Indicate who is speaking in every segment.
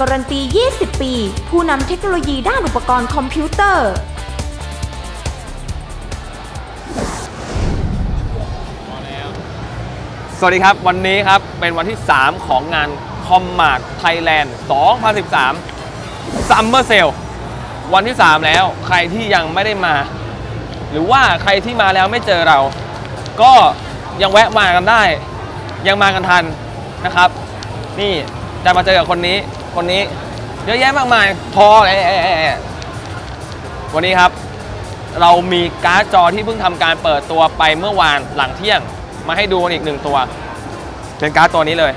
Speaker 1: การันตี 20 ปี ผู้นำเทคโนโลยีด้านอุปกรณ์คอมพิวเตอร์
Speaker 2: สวัสดีครับ วันนี้ครับ เป็นวันที่ 3 ของงานคอมมาร์ t ไทยแลนด์2013 Summer Sale วันที่ 3 แล้ว ใครที่ยังไม่ได้มา หรือว่าใครที่มาแล้วไม่เจอเรา ก็ยังแวะมากันได้ ยังมากันทันนะครับ นี่ จะมาเจอกับคนนี้ คนนี้ เยอะแยะมากมาย พอแหละวันนี้ครับ เรามีการ์ดจอที่เพิ่งทำการเปิดตัวไปเมื่อวานหลังเที่ยง มาให้ดูอีกหนึ่งตัว เป็นการ์ดตัวนี้เลย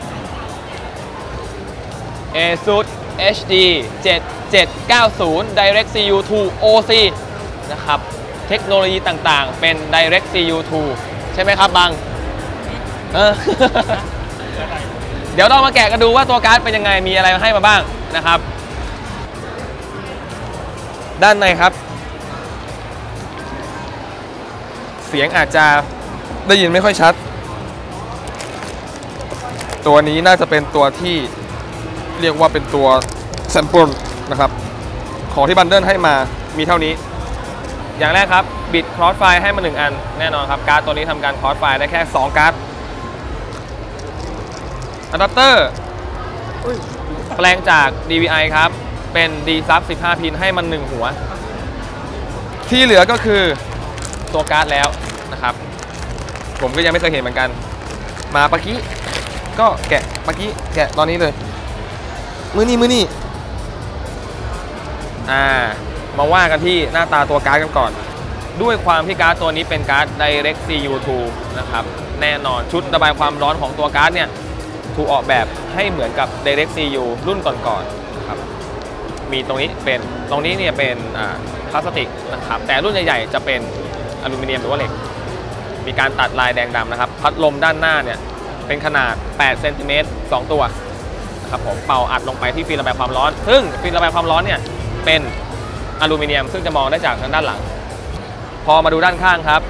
Speaker 2: ASUS HD 7790 Direct CU 2 OC นะครับ เทคโนโลยีต่างๆ เป็น Direct CU 2 ใช่ไหมครับบัง เออ เดี๋ยวเรามาแกะกันดูว่าตัวการ์ดเป็นยังไงมีอะไรให้มาบ้างนะครับ ด้านในครับ เสียงอาจจะได้ยินไม่ค่อยชัด ตัวนี้น่าจะเป็นตัวที่เรียกว่าเป็นตัวแซมเปิลนะครับ ของที่บันเดิลให้มามีเท่านี้ อย่างแรกครับ บิดครอสไฟให้มา1อันแน่นอนครับ การ์ดตัวนี้ทำการครอสไฟได้แค่ 2 การ์ด อะแดปเตอร์แปลงจาก DVI ครับ เป็น D sub 15 พินให้มัน 1 หัว ที่เหลือก็คือตัวการ์ดแล้วนะครับ ผมก็ยังไม่เคยเห็นเหมือนกัน มาปะกี้ ก็แกะปะกี้ แกะตอนนี้เลย มือนี่มือนี่อ่า มาว่ากันที่หน้าตาตัวการ์ดกันก่อน ด้วยความที่การ์ดตัวนี้เป็นการ์ด Direct CU2 นะครับ แน่นอนชุดระบายความร้อนของตัวการ์ดเนี่ย ถูกออกแบบให้เหมือนกับ Direct CU รุ่นก่อนๆครับมีตรงนี้เป็นตรงนี้เนี่ยเป็นพลาสติกนะครับแต่รุ่นใหญ่ๆจะเป็นอลูมิเนียมหรือว่าเหล็ก มีการตัดลายแดงดำนะครับ พัดลมด้านหน้าเนี่ยเป็นขนาด8เซนติเมตร2ตัวนะครับผมเป่าอัดลงไปที่ฟิล์มระบายความร้อน ซึ่งฟิล์มระบายความร้อนเนี่ยเป็นอลูมิเนียม ซึ่งจะมองได้จากทางด้านหลัง พอมาดูด้านข้างครับ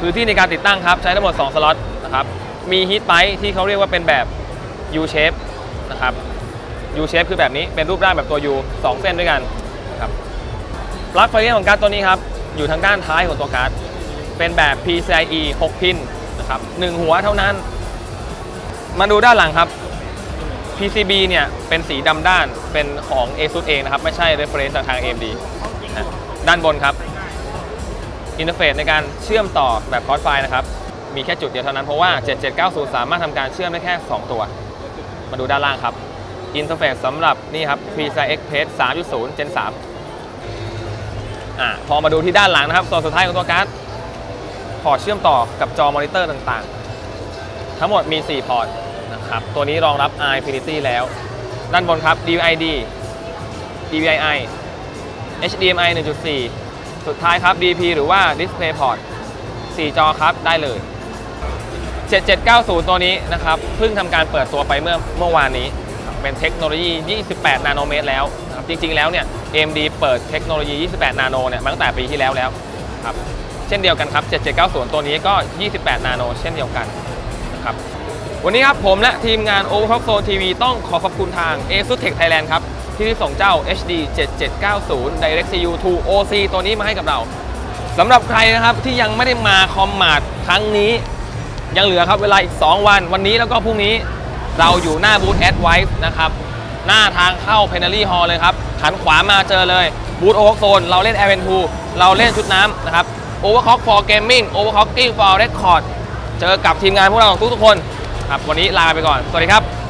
Speaker 2: พื้นที่ในการติดตั้งครับใช้ทั้งหมด 2 สล็อตนะครับมีฮีทไ i ที่เขาเรียกว่าเป็นแบบ U shape นะครับ U shape คือแบบนี้เป็นรูปร่างแบบตัว U 2 เส้นด้วยกันนะครับปลั๊กไฟเลี้ยงของการ์ดตัวนี้ครับอยู่ทางด้านท้ายของตัวการ์ดเป็นแบบ PCIe 6 พินนะครับ1หัวเท่านั้น มาดูด้านหลังครับ PCB เนี่ยเป็นสีดำด้านเป็นของ ASUS เองนะครับ ไม่ใช่ reference จากทาง AMD นะด้านบนครับอินเทอร์เฟซในการเชื่อมต่อแบบคอร์สไฟนะครับ มีแค่จุดเดียวเท่านั้นเพราะว่า 7790 สามารถทำการเชื่อมได้แค่ 2 ตัว มาดูด้านล่างครับอินเทอร์เฟซสำหรับนี่ครับ PCI Express 3.0 Gen 3อ่าพอมาดูที่ด้านหลังนะครับส่วนสุดท้ายของตัวการ์ดพอร์ตเชื่อมต่อกับจอมอนิเตอร์ต่างๆ ทั้งหมดมี 4 พอร์ตนะครับตัวนี้รองรับ Infinity แล้ว ด้านบนครับ DVI-D DVI-I HDMI 1.4 สุดท้ายครับ DP หรือว่า Display Port 4 จอครับได้เลย 7790 ตัวนี้นะครับเพิ่งทำการเปิดตัวไปเมื่อเมื่อวานนี้ เป็นเทคโนโลยี 28 นาโนเมตรแล้วนะครับจริงๆแล้วเนี่ย AMD เปิดเทคโนโลยี 28 นาโนเนี่ยมาตั้งแต่ปีที่แล้วแล้วครับเช่นเดียวกันครับ 7790 ตัวนี้ก็ 28 นาโน เช่นเดียวกันนะครับวันนี้ครับผมและทีมงาน Overclock Zone TV ต้องขอขอบคุณทาง ASUS Tech Thailand ครับที่ส่งเจ้า HD 7790 Direct CU 2 OC ตัวนี้มาให้กับเราสำหรับใครนะครับที่ยังไม่ได้มาคอมมาร์ครั้งนี้ ยังเหลือครับเวลาอีก 2 วัน วันนี้แล้วก็พรุ่งนี้เราอยู่หน้าบูธแอดไวท์นะครับ หน้าทางเข้าเพนนารีฮอลเลยครับหันขวามาเจอเลยบูธ Overclock Zone เราเล่นแอร์เวนทูเราเล่นชุดน้ำนะครับโอเวอร์คอกฟอร์เกมมิ่งโอเวอร์คอกกิ้งฟอร์เรคคอร์ดเจอกับทีมงานพวกเราทุกทุกคนครับวันนี้ลาไปก่อน สวัสดีครับ